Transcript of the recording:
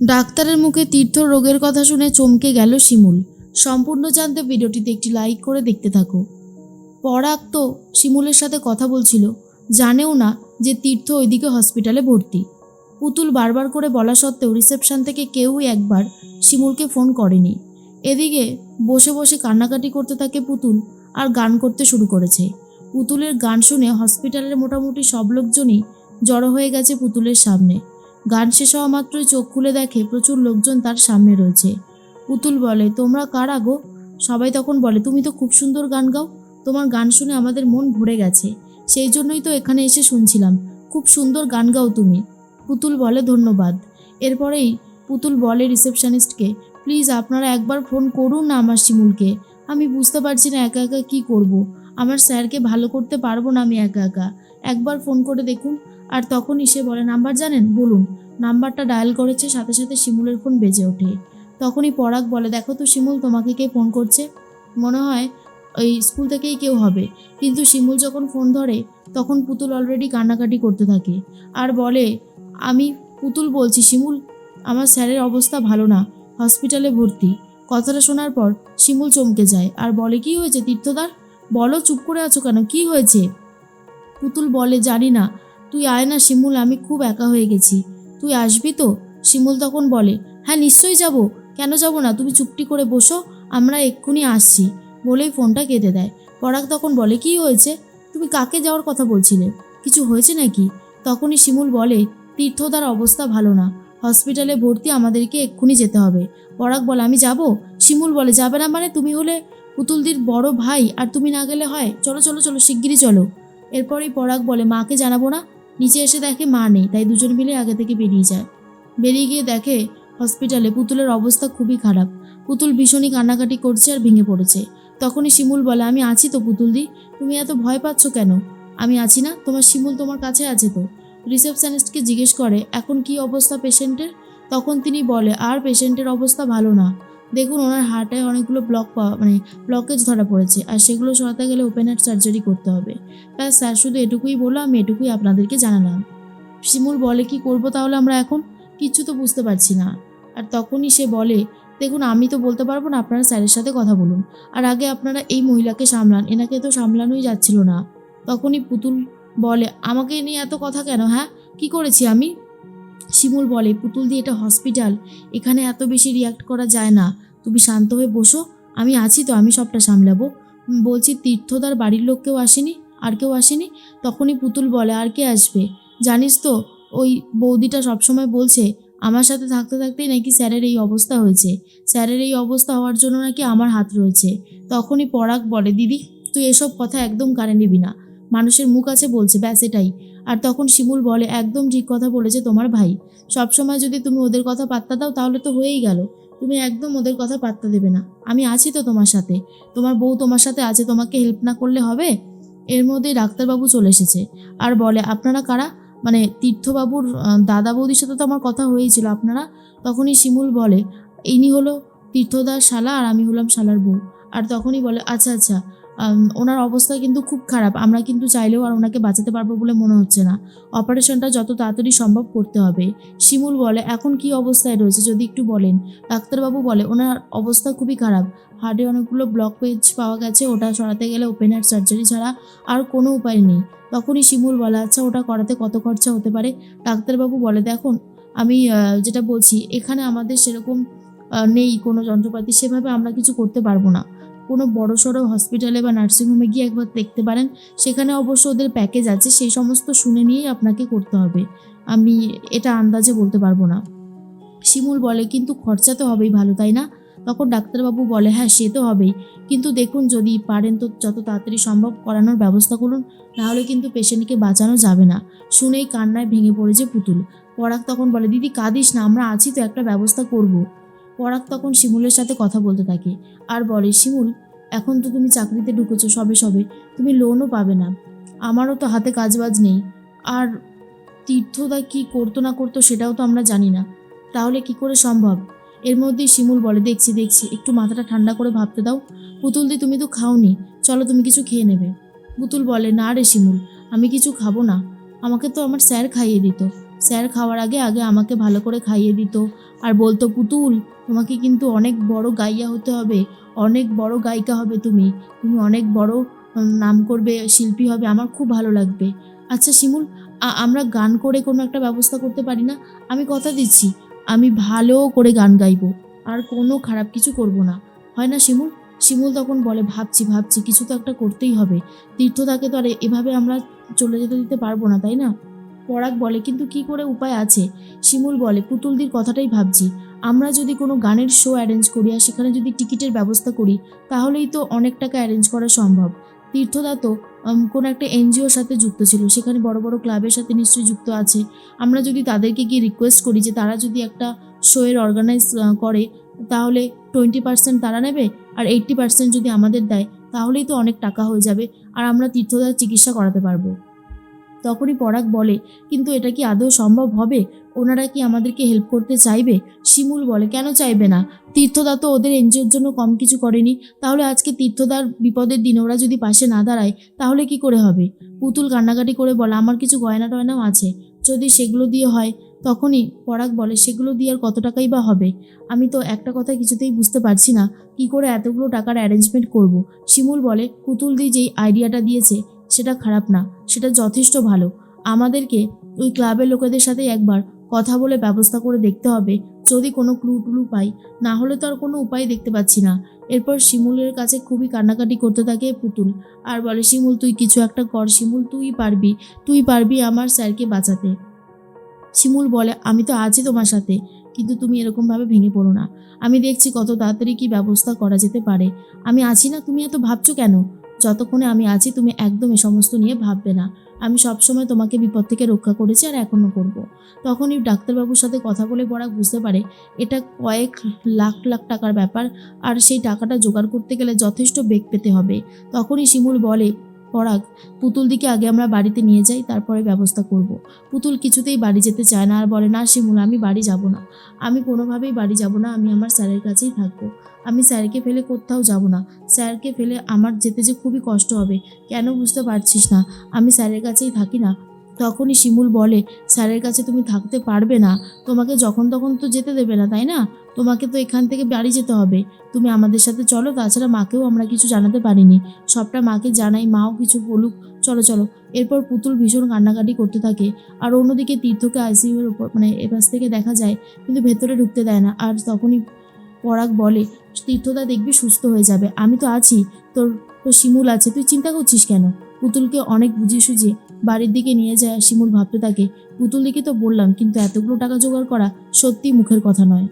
ডাক্তারের মুখে তীর্থ রোগের কথা শুনে চমকে গেল শিমুল। সম্পূর্ণ জানতে ভিডিওটিতে একটি লাইক করে দেখতে থাকো। পরাগ তো শিমুলের সাথে কথা বলছিল, জানেও না যে তীর্থ ওইদিকে হসপিটালে ভর্তি। পুতুল বারবার করে বলা সত্ত্বেও রিসেপশন থেকে কেউই একবার শিমুলকে ফোন করেনি। এদিকে বসে বসে কান্নাকাটি করতে থাকে পুতুল আর গান করতে শুরু করেছে। পুতুলের গান শুনে হসপিটালের মোটামুটি সব লোকজনই জড়ো হয়ে গেছে পুতুলের সামনে। গান শেষ হওয়া মাত্রই চোখ খুলে দেখে প্রচুর লোকজন তার সামনে রয়েছে। পুতুল বলে, তোমরা কার আগো সবাই তখন বলে, তুমি তো খুব সুন্দর গান গাও। তোমার গান শুনে আমাদের মন ভরে গেছে। সেই জন্যই তো এখানে এসে শুনছিলাম। খুব সুন্দর গান গাও তুমি। পুতুল বলে, ধন্যবাদ। এরপরেই পুতুল বলে রিসেপশনিস্টকে, প্লিজ আপনারা একবার ফোন করুন না আমার শিমুলকে। আমি বুঝতে পারছি না একা একা কী করব। আমার স্যারকে ভালো করতে পারব না আমি একা একা। একবার ফোন করে দেখুন। আর তখনই সে বলে, নাম্বার জানেন? বলুন। নাম্বারটা ডায়াল করেছে, সাথে সাথে শিমুলের ফোন বেজে ওঠে। তখনই পরাগ বলে, দেখো তো শিমুল, তোমাকে কে ফোন করছে? মনে হয় ওই স্কুল থেকেই কেউ হবে। কিন্তু শিমুল যখন ফোন ধরে, তখন পুতুল অলরেডি কান্নাকাটি করতে থাকে। আর বলে, আমি পুতুল বলছি, শিমুল, আমার স্যারের অবস্থা ভালো না, হসপিটালে ভর্তি। কথাটা শোনার পর শিমুল চমকে যায়। আর বলে, কি হয়েছে তীর্থদার? বলো, চুপ করে আছো কেন? কি হয়েছে? পুতুল বলে, জানি না। তুই আয় না শিমুল, আমি খুব একা হয়ে গেছি। তুই আসবি তো? শিমুল তখন বলে হ্যাঁ নিশ্চয়ই যাব। কেন যাব না? তুমি চুপটি করে বসো, আমরা এক্ষুনি আসছি। বলেই ফোনটা কেটে দেয়। পরাগ তখন বলে, কি হয়েছে? তুমি কাকে যাওয়ার কথা বলছিলে? কিছু হয়েছে নাকি? তখনই শিমুল বলে, তীর্থদার অবস্থা ভালো না। হসপিটালে ভর্তি আমাদেরকে এক্ষুনি যেতে হবে। পরাগ বলে, আমি যাব? শিমুল বলে, যাবে না মানে তুমি হলে পুতুলদির বড় ভাই, আর তুমি না গেলে হয়? চলো চলো চলো, শিগগিরই চলো। এরপরেই পরাগ বলে, মাকে জানাব না? নিচে এসে দেখে মা নেই, তাই দুজন মিলে আগে থেকে বেরিয়ে যায়। বেরিয়ে গিয়ে দেখে হসপিটালে পুতুলের অবস্থা খুবই খারাপ। পুতুল ভীষণই কান্নাকাটি করছে আর ভেঙে পড়েছে। তখনই শিমুল বলে, আমি আছি তো পুতুল পুতুলদি তুমি এত ভয় পাচ্ছ কেন? আমি আছি না, তোমার শিমুল তোমার কাছে আছে তো? রিসেপশনিস্টকে জিজ্ঞেস করে, এখন কি অবস্থা পেশেন্টের তখন তিনি বলে, আর পেশেন্টের অবস্থা ভালো না। দেখুন, ওনার হার্টে অনেকগুলো ব্লক পাওয়া মানে ব্লকেজ ধরা পড়েছে। আর সেগুলো সরাতে গেলে ওপেন হার্ট সার্জারি করতে হবে। ব্যাস স্যার, শুধু এটুকুই বলল আমি এটুকুই আপনাদেরকে জানালাম। শিমুল বলে, কি করব তাহলে আমরা এখন? কিচ্ছু তো বুঝতে পারছি না। আর তখনই সে বলে, দেখুন, আমি তো বলতে পারব না, আপনারা স্যারের সাথে কথা বলুন। আর আগে আপনারা এই মহিলাকে সামলান, এনাকে তো সামলানোই যাচ্ছিল না। তখনই পুতুল বলে, আমাকে নিয়ে এত কথা কেন হ্যাঁ? কি করেছি আমি? শিমুল বলে, পুতুল দিয়ে এটা হসপিটাল, এখানে এত বেশি রিয়াক্ট করা যায় না। তুমি শান্ত হয়ে বসো, আমি আছি তো, আমি সবটা সামলাবো। বলছি, তীর্থদার বাড়ির লোক কেউ আসেনি? আর কেউ আসেনি? তখনই পুতুল বলে, আর কে আসবে? জানিস তো, ওই বৌদিটা সবসময় বলছে, আমার সাথে থাকতে থাকতেই নাকি স্যারের এই অবস্থা হয়েছে। স্যারের এই অবস্থা হওয়ার জন্য নাকি আমার হাত রয়েছে। তখনই পরাগ বলে, দিদি, তুই এসব কথা একদম কানে নিবি না। মানুষের মুখ আছে বলছে, ব্যাস এটাই। আর তখন শিমুল বলে, একদম ঠিক কথা বলেছে তোমার ভাই। সবসময় যদি তুমি ওদের কথা পাত্তা দাও, তাহলে তো হয়েই গেল। তুমি একদম ওদের কথা পাত্তা দেবে না। আমি আছি তো তোমার সাথে। তোমার বউ তোমার সাথে আছে, তোমাকে হেল্প না করলে হবে? এর মধ্যেই ডাক্তারবাবু চলে এসেছে। আর বলে, আপনারা কারা? মানে তীর্থবাবুর দাদা বৌদির সাথে তো আমার কথা হয়েছিল, আপনারা? তখনই শিমুল বলে, ইনি হলো তীর্থদার শালা আর আমি হলাম শালার বউ। আর তখনই বলে আচ্ছা আচ্ছা। ওনার অবস্থা কিন্তু খুব খারাপ। আমরা কিন্তু চাইলেও আর ওনাকে বাঁচাতে পারব বলে মনে হচ্ছে না। অপারেশনটা যত তাড়াতাড়ি সম্ভব করতে হবে। শিমুল বলে, এখন কি অবস্থায় রয়েছে যদি একটু বলেন? ডাক্তারবাবু বলে, ওনার অবস্থা খুবই খারাপ। হার্টে অনেকগুলো ব্লক পেজ পাওয়া গেছে, ওটা সরাতে গেলে ওপেন হার্ট সার্জারি ছাড়া আর কোনো উপায় নেই। তখনই শিমুল বলে আচ্ছা ওটা করাতে কত খরচা হতে পারে? ডাক্তারবাবু বলে, দেখুন, আমি যেটা বলছি, এখানে আমাদের সেরকম নেই, কোনো যন্ত্রপাতি, সেভাবে আমরা কিছু করতে পারব না। কোনো বড় সড়ো হসপিটালে বা নার্সিংহোমে গিয়ে একবার দেখতে পারেন। সেখানে অবশ্য ওদের প্যাকেজ আছে, সেই সমস্ত শুনে নিয়েই আপনাকে করতে হবে। আমি এটা আন্দাজে বলতে পারব না। শিমুল বলে, কিন্তু খরচা তো হবেই ভালো, তাই না? তখন ডাক্তারবাবু বলে হ্যাঁ সে তো হবেই। কিন্তু দেখুন, যদি পারেন তো যত তাড়াতাড়ি সম্ভব করানোর ব্যবস্থা করুন, নাহলে কিন্তু পেশেন্টকে বাঁচানো যাবে না। শুনেই কান্নায় ভেঙে পড়েছে পুতুল। পরাগ তখন বলে, দিদি, কাঁদিস না, আমরা আছি, তো একটা ব্যবস্থা করব। পরাগ তখন শিমুলের সাথে কথা বলতে থাকে। আর বলে, শিমুল এখন তো তুমি চাকরিতে ঢুকেছো সবে সবে, তুমি লোনও পাবে না। আমারও তো হাতে কাজবাজ নেই। আর তীর্থদা কি করতো না করতো সেটাও তো আমরা জানি না। তাহলে কি করে সম্ভব? এর মধ্যেই শিমুল বলে, দেখছি দেখছি, একটু মাথাটা ঠান্ডা করে ভাবতে দাও। পুতুল দি তুমি তো খাওনি, চলো তুমি কিছু খেয়ে নেবে। পুতুল বলে, না রে শিমুল, আমি কিছু খাব না। আমাকে তো আমার স্যার খাইয়ে দিত। স্যার খাওয়ার আগে আগে আমাকে ভালো করে খাইয়ে দিত। আর বলতো, পুতুল, তোমাকে কিন্তু অনেক বড় গাইয়া হতে হবে। অনেক বড় গায়িকা হবে তুমি। তুমি অনেক বড় নাম করবে, শিল্পী হবে। আমার খুব ভালো লাগবে। আচ্ছা শিমুল আমরা গান করে কোনো একটা ব্যবস্থা করতে পারি না? আমি কথা দিচ্ছি। আমি ভালো করে গান গাইবো। আর কোনো খারাপ কিছু করব না। হয় না শিমুল? শিমুল তখন বলে, ভাবছি ভাবছি, কিছু তো একটা করতেই হবে। তীর্থদাকে তো আর এভাবে আমরা চলে যেতে দিতে পারব না, তাই না? পরাগ বলে, কিন্তু কি করে উপায় আছে? শিমুল বলে, পুতুলদির কথাটাই ভাবছি। আমরা যদি কোনো গানের শো অ্যারেঞ্জ করি আর সেখানে যদি টিকিটের ব্যবস্থা করি, তাহলেই তো অনেক টাকা অ্যারেঞ্জ করা সম্ভব। তীর্থদা তো কোনো একটা এনজিওর সাথে যুক্ত ছিল। সেখানে বড় বড় ক্লাবের সাথে নিশ্চয়ই যুক্ত আছে। আমরা যদি তাদেরকে গিয়ে রিকোয়েস্ট করি যে তারা যদি একটা শোয়ের অর্গানাইজ করে, তাহলে টোয়েন্টি পার্সেন্ট তারা নেবে আর এইট্টি পার্সেন্ট যদি আমাদের দেয়, তাহলেই তো অনেক টাকা হয়ে যাবে। আর আমরা তীর্থদার চিকিৎসা করাতে পারব। তখনই পরাগ বলে, কিন্তু এটা কি আদৌ সম্ভব হবে? ওনারা কি আমাদেরকে হেল্প করতে চাইবে? শিমুল বলে, কেন চাইবে না? তীর্থদা তো ওদের এনজিওর জন্য কম কিছু করেনি। তাহলে আজকে তীর্থদার বিপদের দিনে, ওরা যদি পাশে না দাঁড়ায়, তাহলে কি করে হবে? পুতুল কান্নাকাটি করে বলে, আমার কিছু গয়না টয়নাও আছে। যদি সেগুলো দিয়ে হয়? তখনই পরাগ বলে, সেগুলো দিয়ে আর কত টাকাই বা হবে? আমি তো একটা কথা কিছুতেই বুঝতে পারছি না। কি করে এতগুলো টাকার অ্যারেঞ্জমেন্ট করব। শিমুল বলে, পুতুল দি যেই আইডিয়াটা দিয়েছে সেটা খারাপ না, সেটা যথেষ্ট ভালো। আমাদেরকে ওই ক্লাবের লোকেদের সাথে একবার কথা বলে ব্যবস্থা করে দেখতে হবে, যদি কোনো ক্লু টুলু পাই। না হলে তো আর কোনো উপায় দেখতে পাচ্ছি না। এরপর শিমুলের কাছে খুবই কান্নাকাটি করতে থাকে পুতুল। আর বলে, শিমুল, তুই কিছু একটা কর, শিমুল, তুই পারবি তুই পারবি আমার স্যারকে বাঁচাতে। শিমুল বলে, আমি তো আছি তোমার সাথে, কিন্তু তুমি এরকমভাবে ভেঙে পড়ো না। আমি দেখছি কত তাড়াতাড়ি কি ব্যবস্থা করা যেতে পারে। আমি আছি না, তুমি এত ভাবছ কেন? যতক্ষণে আমি আছি, তুমি একদমই সমস্ত নিয়ে ভাববে না আমি সবসময় তোমাকে বিপদ থেকে রক্ষা করেছি আর এখনও করব। তখনই ডাক্তারবাবুর সাথে কথা বলে বড়া বুঝতে পারে, এটা কয়েক লাখ লাখ টাকার ব্যাপার, আর সেই টাকাটা জোগাড় করতে গেলে যথেষ্ট বেগ পেতে হবে তখনই শিমুল বলে পরাগ পুতুল দিকে আগে আমরা বাড়িতে নিয়ে যাই, তারপরে ব্যবস্থা করব। পুতুল কিছুতেই বাড়ি যেতে চায় না আর বলে, না, শিমুল, আমি বাড়ি যাব না। আমি কোনোভাবেই বাড়ি যাব না, আমি আমার স্যারের কাছেই থাকব। আমি স্যারকে ফেলে কোথাও যাব না। স্যারকে ফেলে আমার যেতে যে খুবই কষ্ট হবে। কেন বুঝতে পারছিস না? আমি স্যারের কাছেই থাকি না। তখনই শিমুল বলে, স্যারের কাছে তুমি থাকতে পারবে না। তোমাকে যখন তখন তো যেতে দেবে না, তাই না? তোমাকে তো এখান থেকে বাড়ি যেতে হবে। তুমি আমাদের সাথে চলো, তাছাড়া মাকেও আমরা কিছু জানাতে পারিনি। সবটা মাকে জানাই, মাও কিছু বলুক। চলো চলো। এরপর পুতুল ভীষণ কান্নাকাটি করতে থাকে। আর অন্যদিকে তীর্থকে আইসিইউর উপর মানে এপাশ থেকে দেখা যায়, কিন্তু ভেতরে ঢুকতে দেয় না। আর তখনই পরাগ বলে, তীর্থদা দেখবি সুস্থ হয়ে যাবে। আমি তো আছি। তোর তোর শিমুল আছে। তুই চিন্তা করছিস কেন? পুতুলকে অনেক বুঝিয়ে সুঝিয়ে বাড়ির দিকে নিয়ে যায় শিমুল ভাবতে থাকে। পুতুল দিকে তো বললাম, কিন্তু এতগুলো টাকা জোগাড় করা সত্যি মুখের কথা নয়।